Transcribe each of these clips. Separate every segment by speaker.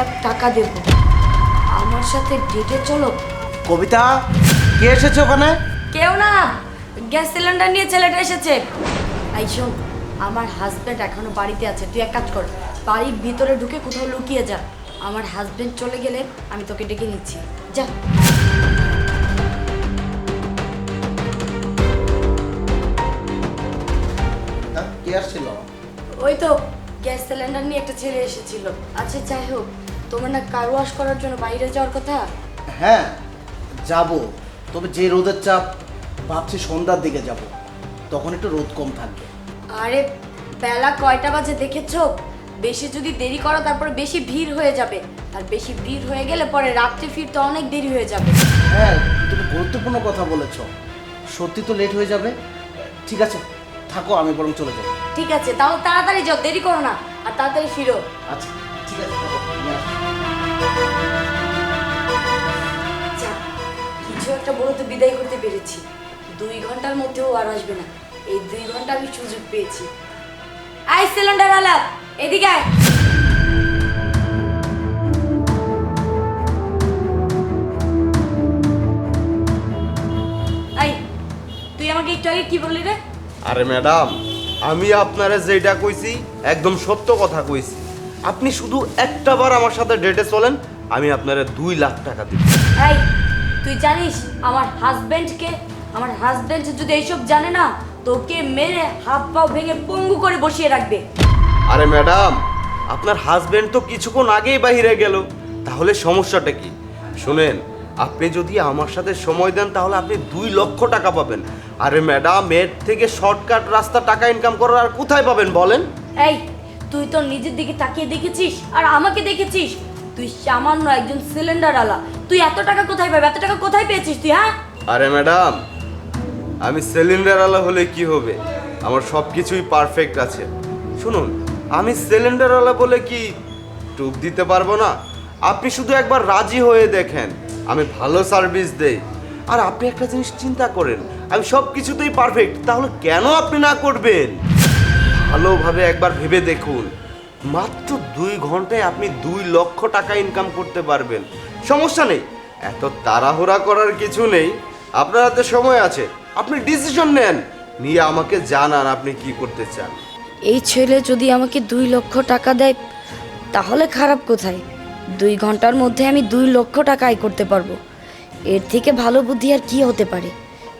Speaker 1: লাখ টাকা দেব। আমার সাথে ডেটে চলো।
Speaker 2: কবিতা কে এসেছে ওখানে?
Speaker 1: কেউ না। গ্যাস সিলিন্ডার নিয়ে ছেলেটা এসেছে। এই শোন আমার হাজব্যান্ড এখনও বাড়িতে আছে। তুই এক কাজ কর বাড়ির ভিতরে ঢুকে কোথাও লুকিয়ে যা। আমার হাজব্যান্ড চলে গেলে আমি তোকে ডেকে নিচ্ছি। যা।
Speaker 2: কে আসছিল?
Speaker 1: ওই তো গ্যাস সিলিন্ডার নিয়ে একটা ছেলে এসেছিল। আচ্ছা যাই হোক। তোমার না কার ওয়াশ করার জন্য বাইরে যাওয়ার কথা?
Speaker 2: হ্যাঁ যাব। তবে যে রোদের চাপ ভাবছি সন্ধ্যার দিকে যাব। তখন একটু রোদ কম থাকবে।
Speaker 1: আরে বেলা কয়টা বাজে দেখেছ? বেশি যদি দেরি করো তারপরে বেশি ভিড় হয়ে যাবে। আর বেশি ভিড় হয়ে গেলে পরে রাত্রে ফিরতে অনেক দেরি হয়ে যাবে।
Speaker 2: হ্যাঁ তুমি গুরুত্বপূর্ণ কথা বলেছ। সত্যি তো লেট হয়ে যাবে। ঠিক আছে থাকো আমি বরং চলে যাব।
Speaker 1: ঠিক আছে তাহলে তাড়াতাড়ি যাও দেরি করো না। আর তাড়াতাড়ি ফিরো।
Speaker 2: আচ্ছা ঠিক আছে
Speaker 1: বিদায় করতে পেরেছি। দুই ঘণ্টার মধ্যেও আর আসবে না। এই দুই ঘণ্টা আমি সুযোগ পেয়েছি। আই সিলিন্ডার এদিকে তুই আমাকে একটু আগে কি বললি রে?
Speaker 3: আরে ম্যাডাম, আমি আপনারে যেটা কইছি, একদম সত্য কথা কইছি। আপনি শুধু একটা বার আমার সাথে ডেটে চলেন আমি আপনারে দুই লাখ টাকা দিব।
Speaker 1: এই তুই জানিস আমার হাজবেন্ডকে আমার হাজবেন্ড যদি এইসব জানে না তোকে মেরে হাত পাও ভেঙে পঙ্গু করে বসিয়ে রাখবে।
Speaker 3: আরে ম্যাডাম আপনার হাজবেন্ড তো কিছুক্ষণ আগেই বাইরে গেল। তাহলে সমস্যাটা কি? শুনেন আপনি যদি আমার সাথে সময় দেন তাহলে আপনি দুই লক্ষ টাকা পাবেন। আরে ম্যাডাম এর থেকে শর্টকাট রাস্তা টাকা ইনকাম করার আর কোথায় পাবেন বলেন?
Speaker 1: এই তুই তোর নিজের দিকে তাকিয়ে দেখেছিস আর আমাকে দেখেছিস? তুই সামান্য একজন সিলিন্ডার আলা। তুই এত টাকা কোথায় পাবি? এত টাকা কোথায় পেয়েছিস তুই হ্যাঁ?
Speaker 3: আরে ম্যাডাম, আমি সিলিন্ডারওয়ালা হলে কি হবে? আমার সব কিছুই পারফেক্ট আছে। শুনুন, আমি সিলিন্ডারওয়ালা বলে কি টুপ দিতে পারব না? আপনি শুধু একবার রাজি হয়ে দেখেন, আমি ভালো সার্ভিস দেই। আর আপনি একটা জিনিস চিন্তা করেন, আমি সব কিছুতেই পারফেক্ট তাহলে কেন আপনি না করবেন? ভালোভাবে একবার ভেবে দেখুন। মাত্র দুই ঘন্টায় আপনি দুই লক্ষ টাকা ইনকাম করতে পারবেন। সমস্যা নেই। এত তাড়াহুড়া করার কিছু নেই। আপনার হাতে সময় আছে। আপনি ডিসিশন নেন। নিয়ে আমাকে জানান আপনি কি করতে চান।
Speaker 1: এই ছেলে যদি আমাকে দুই লক্ষ টাকা দেয় তাহলে খারাপ কোথায়? দুই ঘণ্টার মধ্যে আমি দুই লক্ষ টাকা আয় করতে পারব। এর থেকে ভালো বুদ্ধি আর কি হতে পারে?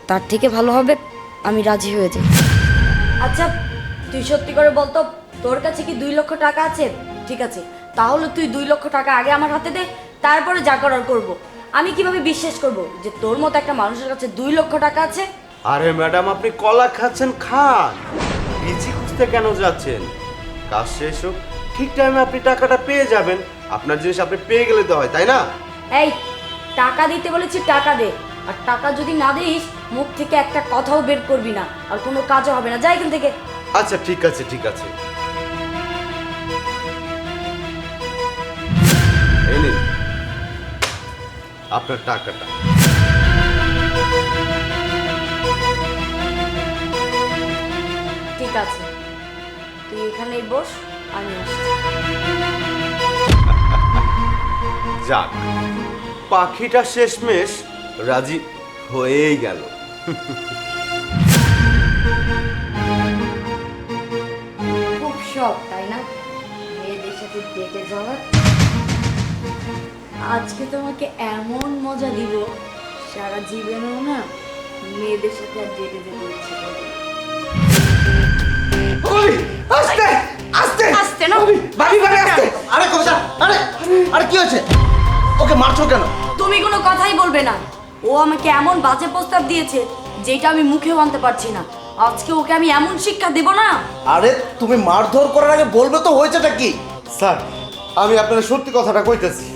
Speaker 1: তার থেকে ভালো হবে আমি রাজি হয়ে যাই। আচ্ছা তুই সত্যি করে বলতো তোর কাছে কি দুই লক্ষ টাকা আছে? ঠিক আছে তাহলে তুই দুই লক্ষ টাকা আগে আমার হাতে দে তারপরে যা করার করব। আমি কীভাবে বিশ্বাস করব যে তোর মতো একটা মানুষের কাছে দুই লক্ষ টাকা আছে?
Speaker 3: আরে ম্যাডাম আপনি কলা খাচ্ছেন খান। বিচি খুঁজতে কেন যাচ্ছেন? কাজ শেষ হোক ঠিক টাইমে আপনি টাকাটা পেয়ে যাবেন। আপনার জিনিস আপনি পেয়ে গেলে তো হয় তাই না?
Speaker 1: এই টাকা দিতে বলেছি টাকা দে। আর টাকা যদি না দিস মুখ থেকে একটা কথাও বের করবি না। আর কোনো কাজও হবে না। যাই এখান থেকে।
Speaker 3: আচ্ছা ঠিক আছে ঠিক আছে। এই নিন আপনার টাকাটা।
Speaker 1: ঠিক আছে তুই এখানেই বস আমি আসছি।
Speaker 3: যাক পাখিটা শেষমেশ রাজি হয়েই গেল।
Speaker 1: শখ তাই না? মেয়েদের সাথে ডেটে যাওয়ার আজকে তোমাকে এমন মজা দিব সারা জীবনেও না মেয়েদের সাথে আর ডেটে যেতে ইচ্ছে করবে
Speaker 2: আস্তে আস্তে।
Speaker 1: আস্তে না।
Speaker 2: ভাবি, ভাবি ভাবি আস্তে। আরে কবিতা আরে আরে কি হয়েছে? ওকে মারছো কেন?
Speaker 1: তুমি কোনো কথাই বলবে না। ও আমাকে এমন বাজে প্রস্তাব দিয়েছে যেটা আমি মুখেও আনতে পারছি না। আজকে ওকে আমি এমন শিক্ষা দেব না।
Speaker 2: আরে তুমি মারধর করার আগে বলবে তো হয়েছেটা কি?
Speaker 3: স্যার আমি আপনার সত্যি কথাটা কইতেছি।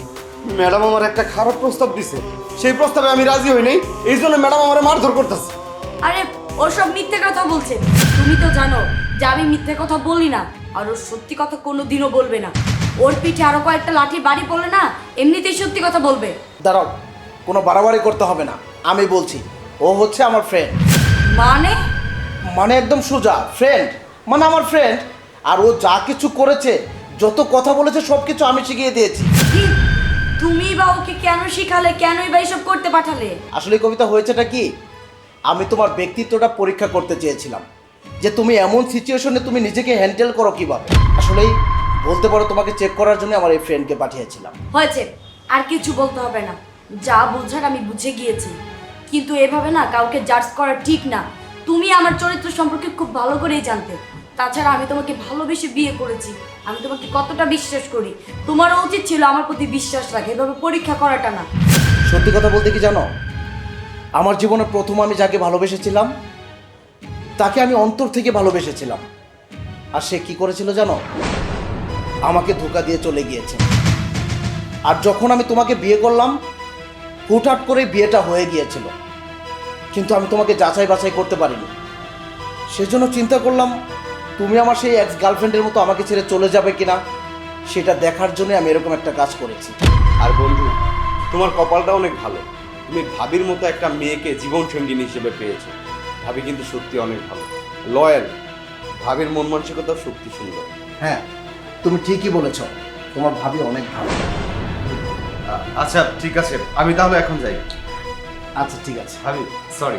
Speaker 3: ম্যাডাম আমার একটা খারাপ প্রস্তাব দিছে। সেই প্রস্তাবে আমি রাজি হই নাই এই জন্য ম্যাডাম আমার মারধর করতেছে।
Speaker 1: আরে ওসব মিথ্যে কথা বলছে। তুমি তো জানো যে আমি মিথ্যে কথা বলি না আর ও সত্যি কথা কোনো দিনও বলবে না। ওর পিঠে আরও কয়েকটা লাঠি বাড়ি পড়লে না এমনিতেই সত্যি কথা বলবে।
Speaker 2: দাঁড়াও কোনো বাড়াবাড়ি করতে হবে না। আমি বলছি ও হচ্ছে আমার ফ্রেন্ড
Speaker 1: মানে?
Speaker 2: মানে একদম সোজা ফ্রেন্ড মানে আমার ফ্রেন্ড আর ও যা কিছু করেছে যত কথা বলেছে সব কিছু আমি শিখিয়ে দিয়েছি।
Speaker 1: তুমি বা ওকে কেন শিখালে কেনই বা এসব করতে পাঠালে?
Speaker 2: আসলে কবিতা হয়েছেটা কি? আমি তোমার ব্যক্তিত্বটা পরীক্ষা করতে চেয়েছিলাম যে তুমি এমন সিচুয়েশনে তুমি নিজেকে হ্যান্ডেল করো কীভাবে। আসলেই বলতে পারো তোমাকে চেক করার জন্য আমার এই ফ্রেন্ডকে পাঠিয়েছিলাম।
Speaker 1: হয়েছে আর কিছু বলতে হবে না। যা বোঝার আমি বুঝে গিয়েছি। কিন্তু এভাবে না কাউকে জাজ করা ঠিক না। তুমি আমার চরিত্র সম্পর্কে খুব ভালো করেই জানতে। তাছাড়া আমি তোমাকে ভালোবেসে বিয়ে করেছি। আমি তোমাকে কতটা বিশ্বাস করি? তোমারও উচিত ছিল আমার প্রতি বিশ্বাস রাখে। এভাবে পরীক্ষা করাটা না।
Speaker 2: সত্যি কথা বলতে কি জানো? আমার জীবনে প্রথম আমি যাকে ভালোবেসেছিলাম, তাকে আমি অন্তর থেকে ভালোবেসেছিলাম। আর সে কি করেছিল জানো? আমাকে ধোকা দিয়ে চলে গিয়েছে। আর যখন আমি তোমাকে বিয়ে করলাম, হুটহাট করে বিয়েটা হয়ে গিয়েছিল। কিন্তু আমি তোমাকে যাচাই বাছাই করতে পারিনি। সেজন্য চিন্তা করলাম তুমি আমার সেই এক্স গার্লফ্রেন্ডের মতো আমাকে ছেড়ে চলে যাবে কিনা সেটা দেখার জন্য আমি এরকম একটা কাজ করেছি।
Speaker 3: আর বন্ধু তোমার কপালটা অনেক ভালো। তুমি ভাবির মতো একটা মেয়েকে জীবন সঙ্গিনী হিসেবে পেয়েছ। ভাবি কিন্তু সত্যি অনেক ভালো। লয়াল ভাবির মন মানসিকতাও সত্যি সুন্দর।
Speaker 2: হ্যাঁ তুমি ঠিকই বলেছ তোমার ভাবি অনেক ভালো।
Speaker 3: আচ্ছা ঠিক আছে আমি তাহলে এখন যাই।
Speaker 2: আচ্ছা ঠিক আছে।
Speaker 3: সরি